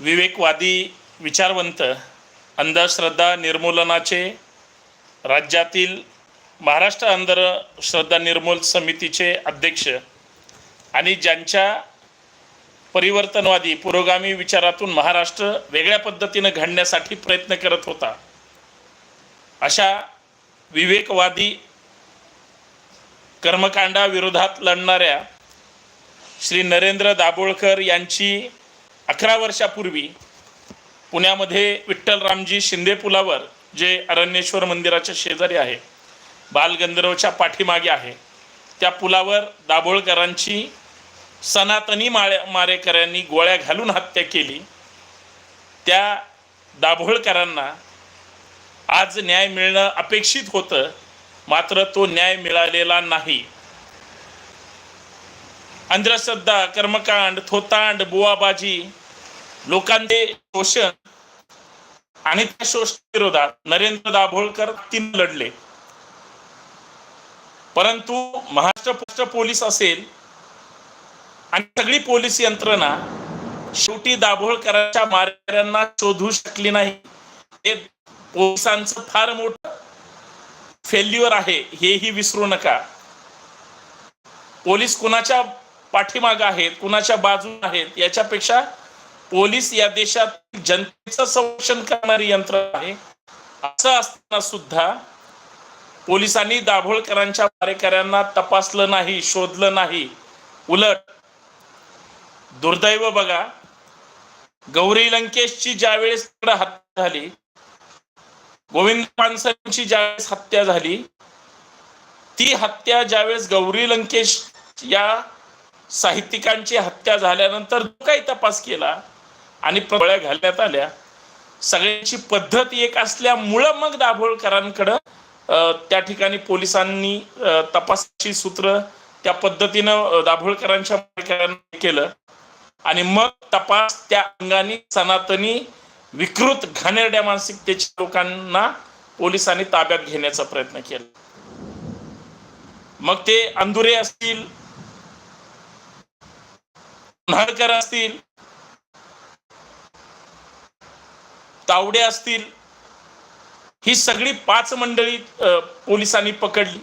विवेकवादी विचारवंत अंधश्रद्धा निर्मूलनाचे राज्यातील महाराष्ट्र अंधश्रद्धा निर्मूल समितीचे अध्यक्ष आणि ज्यांच्या परिवर्तनवादी पुरोगामी विचारातून महाराष्ट्र वेगळ्या पद्धतीनं घडण्यासाठी प्रयत्न करत होता अशा विवेकवादी कर्मकांडाविरोधात लढणाऱ्या श्री नरेंद्र दाभोळकर यांची अकरा वर्षापूर्वी पुण्यामध्ये विठ्ठलरामजी शिंदे पुलावर जे अरण्येश्वर मंदिराच्या शेजारी आहे बालगंधर्वच्या पाठीमागे आहे त्या पुलावर दाभोळकरांची सनातनी माळे मारेकऱ्यांनी गोळ्या घालून हत्या केली. त्या दाभोळकरांना आज न्याय मिळणं अपेक्षित होतं मात्र तो न्याय मिळालेला नाही. अंधश्रद्धा कर्मकांड थोतांड बुवाबाजी लोकांचे शोषण आणि त्या शोषण विरोधात नरेंद्र दाभोळकर तीन लढले. परंतु महाराष्ट्र पोस्ट पोलीस असेल आणि सगळी पोलीस यंत्रणा शेवटी दाभोळकरांच्या मारेकऱ्यांना शोधू शकली नाही. हे पोलिसांचं फार मोठ फेल्युअर आहे हेही विसरू नका. पोलीस कुणाच्या पाठीमाग आहेत कुणाच्या बाजू आहेत याच्यापेक्षा पोलीस या देशात जनतेचं संरक्षण करणारी यंत्र आहे. असं असताना सुद्धा पोलिसांनी दाभोळकरांच्या मारेकऱ्यांना तपासलं नाही शोधलं नाही. उलट दुर्दैव बघा गौरी लंकेशची ज्यावेळेस हत्या झाली गोविंद पानसरेंची ज्यावेळेस हत्या झाली ती हत्या ज्यावेळेस गौरी लंकेश या साहित्यिकांची हत्या झाल्यानंतर जो काही तपास केला आणि पळ्या घालण्यात आल्या सगळ्यांची पद्धत एक असल्यामुळं मग दाभोळकरांकडं त्या ठिकाणी पोलिसांनी तपासाची सूत्र त्या पद्धतीनं दाभोळकरांच्या केलं. आणि मग तपास त्या अंगाने सनातनी विकृत घाणेरड्या मानसिकतेच्या लोकांना पोलिसांनी ताब्यात घेण्याचा प्रयत्न केला. मग ते अंधुरे असतील नाडकर असतील तावडे असतील ही सगळी पाच मंडळी पोलिसांनी पकडली.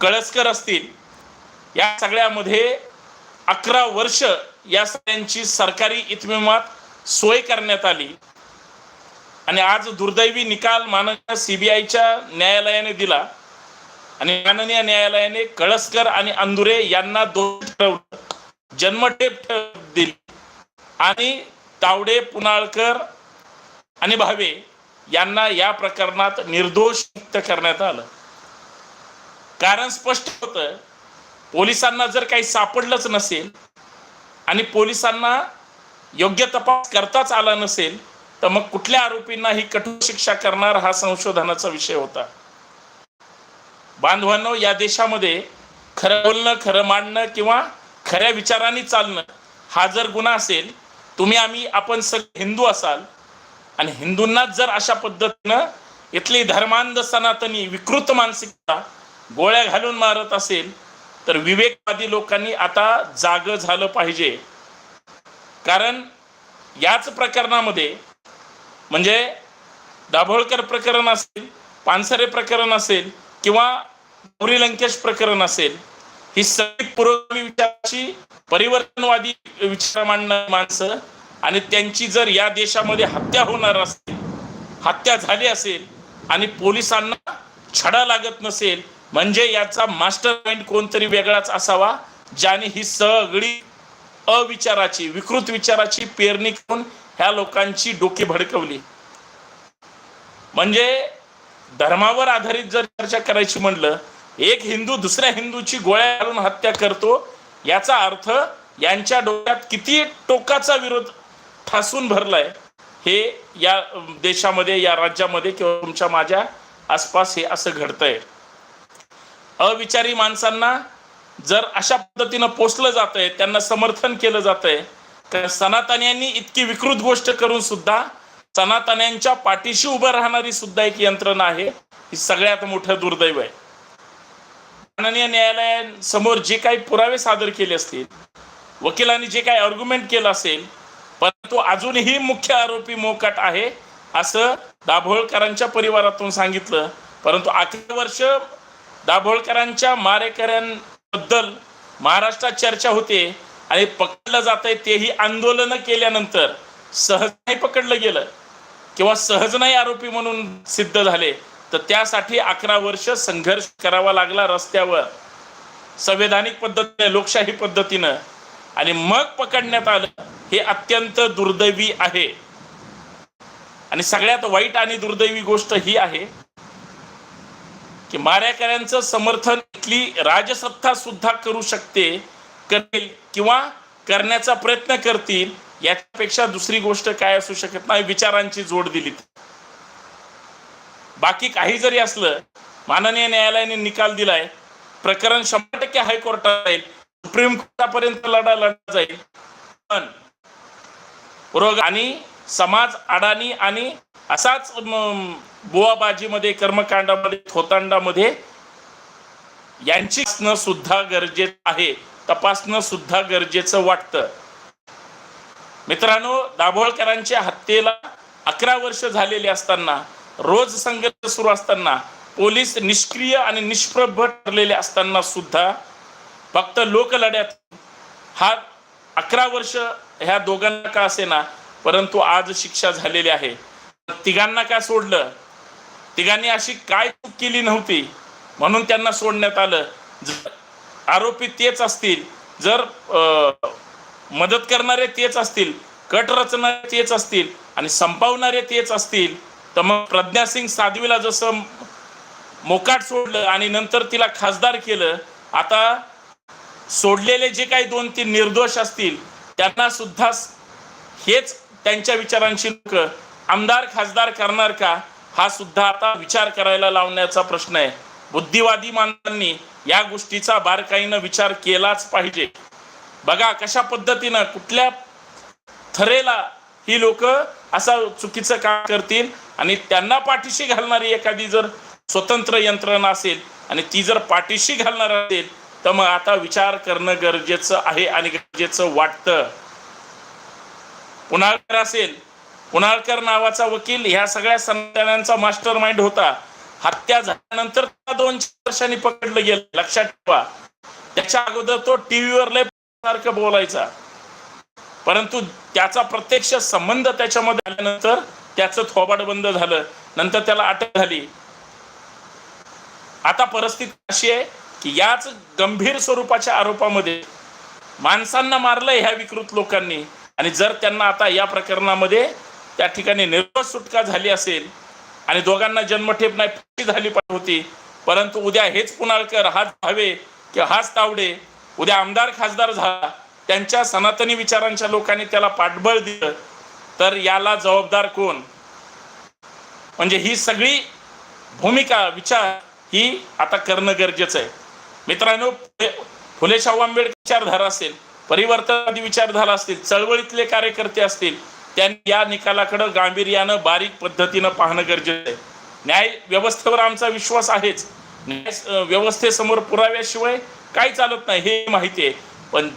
कळसकर असतील या सगळ्यामध्ये अकरा वर्ष या सगळ्यांची सरकारी इतमिमात सोय करण्यात आली. आणि आज दुर्दैवी निकाल माननीय सीबीआयच्या न्यायालयाने दिला. आणि माननीय न्यायालयाने कळसकर आणि अंदुरे यांना दोष ठरवलं. जन्मठेप दिली आणि तावडे पुनाळकर आणि भावे यांना या प्रकरणात निर्दोष मुक्त करण्यात आलं. कारण स्पष्ट होतं पोलिसांना जर काही सापडलंच नसेल आणि पोलिसांना योग्य तपास करताच आला नसेल तर मग कुठल्या आरोपींना ही कठोर शिक्षा करणार हा संशोधनाचा विषय होता. बांधवांनो या देशामध्ये खरं बोलणं खरं मांडणं किंवा खऱ्या विचारांनी चालणं हा जर गुन्हा असेल तुम्ही आम्ही आपण सगळे हिंदू असाल आणि हिंदूंनाच जर अशा पद्धतीनं इथली धर्मांध सनातनी विकृत मानसिकता गोळ्या घालून मारत असेल तर विवेकवादी लोकांनी आता जाग झालं पाहिजे. कारण याच प्रकरणामध्ये म्हणजे दाभोळकर प्रकरण असेल पानसरे प्रकरण असेल किंवा गौरी लंकेश प्रकरण असेल ही सगळी पुरोगामी विचाराची परिवर्तनवादी विचार मांडणारी माणसं आणि त्यांची जर या देशामध्ये हत्या होणार असेल हत्या झाली असेल आणि पोलिसांना छडा लागत नसेल म्हणजे याचा मास्टर माइंड कोणतरी वेगळाच असावा ज्याने ही सगळी अविचाराची विकृत विचाराची पेरणी करून ह्या लोकांची डोके भडकवली. म्हणजे धर्मावर आधारित जर चर्चा करायची म्हणलं एक हिंदू दुसऱ्या हिंदूची गोळ्या घालून हत्या करतो याचा अर्थ यांच्या डोक्यात किती टोकाचा विरोध ठासून भरलाय हे या देशामध्ये या राज्यामध्ये किंवा तुमच्या माझ्या आसपास हे असं घडतंय. अविचारी माणसांना जर अशा पद्धतीनं पोचलं जात आहे त्यांना समर्थन केलं जात आहे तर सनातन्यांनी इतकी विकृत गोष्ट करून सुद्धा सनातन्यांच्या पाठीशी उभं राहणारी सुद्धा एक यंत्रणा आहे ही सगळ्यात मोठं दुर्दैव आहे. माननीय न्यायालयासमोर जे काही पुरावे सादर केले असतील वकिलांनी जे काही आर्ग्युमेंट केलं असेल परंतु अजूनही मुख्य आरोपी मोकाट आहे असं दाभोळकरांच्या परिवारातून सांगितलं. परंतु अकरा वर्ष दाभोळकरांच्या मारेकऱ्यांबद्दल महाराष्ट्रात चर्चा होते आणि पकडलं जात आहे तेही आंदोलनं केल्यानंतर सहज नाही पकडलं गेलं किंवा सहज नाही आरोपी म्हणून सिद्ध झाले. तर त्यासाठी अकरा वर्ष संघर्ष करावा लागला रस्त्यावर. संवैधानिक पद्धतीने लोकशाही पद्धतीनं. आणि मग पकडण्यात आलं हे अत्यंत दुर्दैवी आहे. आणि सगळ्यात वाईट आणि दुर्दैवी गोष्ट ही आहे की माऱ्याकऱ्यांचं समर्थन इथली राजसत्ता सुद्धा करू शकते करेल किंवा करण्याचा प्रयत्न करतील याच्यापेक्षा दुसरी गोष्ट काय असू शकत नाही विचारांची जोड दिली बाकी काही जरी असलं माननीय न्यायालयाने निकाल दिलाय प्रकरण शंभर टक्के हायकोर्टात जाईल सुप्रीम कोर्टापर्यंत लढा लढला जाईल. पण रोग आणि समाज अडाणी आणि असाच बुवाबाजीमध्ये कर्मकांडामध्ये थोतांडामध्ये यांची सुद्धा गरजेचं आहे तपासणं सुद्धा गरजेचं वाटतं. मित्रांनो दाभोळकरांच्या हत्येला अकरा वर्ष झालेली असताना रोज संघर्ष सुरू असताना पोलीस निष्क्रिय आणि निष्प्रभ ठरलेले असताना सुद्धा फक्त लोकलढ्यात हा अकरा वर्ष ह्या दोघांना का असेना परंतु आज शिक्षा झालेली आहे. तिघांना का सोडलं? तिघांनी अशी काय चूक केली नव्हती? म्हणून त्यांना सोडण्यात आलं. जर आरोपी तेच असतील जर अं, मदत करणारे तेच असतील कट रचणारे तेच असतील आणि संपवणारे तेच असतील तर मग प्रज्ञा सिंग साध्वीला जसं मोकाट सोडलं आणि नंतर तिला खासदार केलं आता सोडलेले जे काही दोन तीन निर्दोष असतील त्यांना सुद्धा हेच त्यांच्या विचारांची लोक आमदार खासदार करणार का? हा सुद्धा आता विचार करायला लावण्याचा प्रश्न आहे. बुद्धिवादी माणसांनी या गोष्टीचा बारकाईनं विचार केलाच पाहिजे. बघा कशा पद्धतीनं कुठल्या थरेला ही लोक असं चुकीचं काम करतील आणि त्यांना पाठीशी घालणारी एखादी जर स्वतंत्र यंत्रणा असेल आणि ती जर पाठीशी घालणार असेल तर मग आता विचार करणं गरजेचं आहे आणि गरजेचं वाटतं. पुनाळकर असेल पुनाळकर नावाचा वकील ह्या सगळ्या संतांचा मास्टर माइंड होता. हत्या झाल्यानंतर दोन चार वर्षांनी पकडलं गेलं. लक्षात ठेवा. त्याच्या अगोदर तो टीव्हीवर लय सारखं बोलायचा. परंतु त्याचा प्रत्यक्ष संबंध त्याच्यामध्ये आल्यानंतर त्याचं थोबाड बंद झालं नंतर त्याला अटक झाली. आता परिस्थिती अशी आहे की याच गंभीर स्वरूपाच्या आरोपामध्ये माणसांना मारलं ह्या विकृत लोकांनी आणि जर त्यांना आता या प्रकरणामध्ये त्या ठिकाणी निर्दोष सुटका झाली असेल आणि दोघांना जन्मठेप नाही फाशी झाली पाहिजे होती परंतु उद्या हेच पुनाळकर हाच भावे किंवा हाच तावडे उद्या आमदार खासदार झाला त्यांच्या सनातनी विचारांच्या लोकांनी त्याला पाठबळ दिलं तर याला जबाबदार कोण? म्हणजे ही सगळी भूमिका विचार ही आता करणं गरजेचं आहे. मित्रांनो फुले- शाहू आंबेडकर विचारधारा असेल परिवर्तनवादी विचारधारा असतील चळवळीतले कार्यकर्ते असतील त्यांनी या निकालाकडे गांभीर्यानं बारीक पद्धतीनं पाहणं गरजेचं आहे. न्याय व्यवस्थेवर आमचा विश्वास आहेच. न्याय व्यवस्थेसमोर पुराव्याशिवाय काही चालत नाही हे माहिती आहे. पण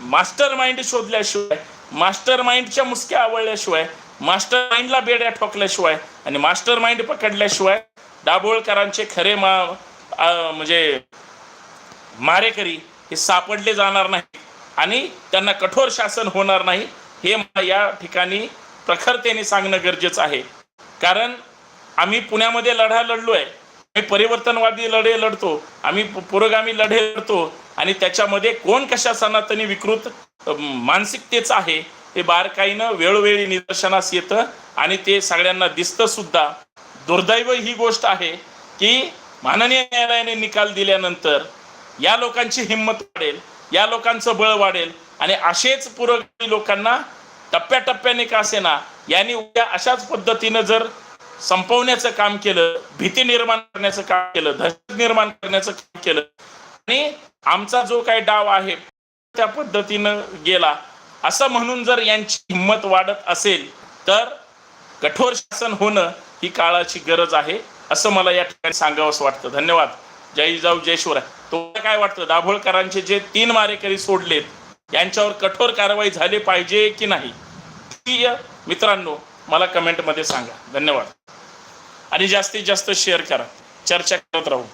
मास्टर माइंड शोधल्याशिवाय मास्टर माइंडच्या मुसक्या आवळल्याशिवाय मास्टर माइंडला बेड्या ठोकल्याशिवाय आणि मास्टर माइंड पकडल्याशिवाय दाभोळकरांचे खरे मा म्हणजे मारेकरी हे सापडले जाणार नाही आणि त्यांना कठोर शासन होणार नाही हे मला या ठिकाणी प्रखरतेने सांगणं गरजेचं आहे. कारण आम्ही पुण्यामध्ये लढा लढलो आहे आम्ही परिवर्तनवादी लढे लढतो आम्ही पुरोगामी लढे लढतो आणि त्याच्यामध्ये कोण कशा सनातनी विकृत मानसिकतेच आहे. हे बारकाईनं वेळोवेळी निदर्शनास येतं आणि ते सगळ्यांना दिसतं सुद्धा. दुर्दैव ही गोष्ट आहे की माननीय न्यायालयाने निकाल दिल्यानंतर या लोकांची हिंमत वाढेल या लोकांचं बळ वाढेल आणि असेच पुरोगामी लोकांना टप्प्याटप्प्याने का असेना यांनी उद्या अशाच पद्धतीनं जर संपवण्याचं काम केलं भीती निर्माण करण्याचं काम केलं दहशत निर्माण करण्याचं काम केलं आणि आमचा जो काही डाव आहे त्या पद्धतीनं गेला. असं म्हणून जर यांची हिंमत वाढत असेल तर कठोर शासन होणं ही काळाची गरज आहे असं मला या ठिकाणी सांगावंसं वाटतं. धन्यवाद. जय जाऊ जय शिवराय. तुम्हाला काय वाटतं? दाभोळकरांचे जे तीन मारेकरी सोडलेत यांच्यावर कठोर कारवाई झाली पाहिजे की नाही? मित्रांनो मला कमेंटमध्ये सांगा. धन्यवाद. आणि जास्तीत जास्त शेअर करा. चर्चा करत राहू.